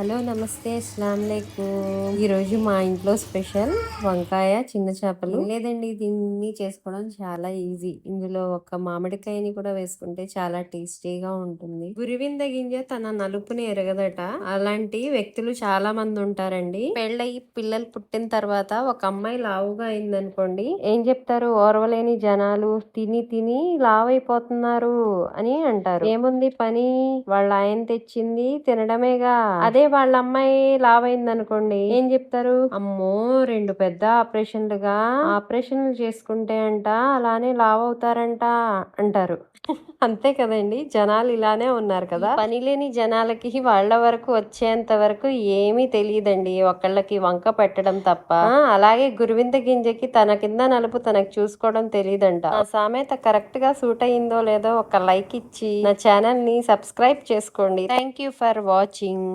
Hello నమస్తే అస్సలం ఈ ఈరోజు మా ఇంట్లో స్పెషల్ వంకాయ చిన్న చేపలు. లేదండి దీన్ని చేసుకోవడం చాలా ఈజీ. ఇందులో ఒక మామిడికాయని కూడా వేసుకుంటే చాలా టేస్టీగా ఉంటుంది. గురివింద గింజ తన నలుపుని ఎరగదట. అలాంటి వ్యక్తులు చాలా మంది ఉంటారండి. పెళ్ళయి పిల్లలు పుట్టిన తర్వాత ఒక అమ్మాయి లావుగా అయిందనుకోండి ఏం చెప్తారు? ఓర్వలేని జనాలు తిని తిని లావైపోతున్నారు అని అంటారు. ఏముంది పని? వాళ్ళ ఆయన తెచ్చింది తినడమేగా? అదే వాళ్ళ అమ్మాయి లావైంది అనుకోండి ఏం చెప్తారు? అమ్మో రెండు పెద్ద ఆపరేషన్లుగా. ఆపరేషన్లు చేసుకుంటే అంట అలానే లావ్ అవుతారంట అంటారు. అంతే కదండి జనాలు ఇలానే ఉన్నారు కదా. పని లేని జనాలకి వాళ్ళ వరకు వచ్చేంత వరకు ఏమీ తెలియదండి ఒకళ్ళకి వంక పెట్టడం తప్ప. అలాగే గురువింద గింజకి తన కింద నలుపు తనకు చూసుకోవడం తెలియదంట. ఆ సామెత కరెక్ట్గా సూట్ అయిందో లేదో ఒక లైక్ ఇచ్చి నా ఛానల్ని సబ్స్క్రైబ్ చేసుకోండి. Thank you for watching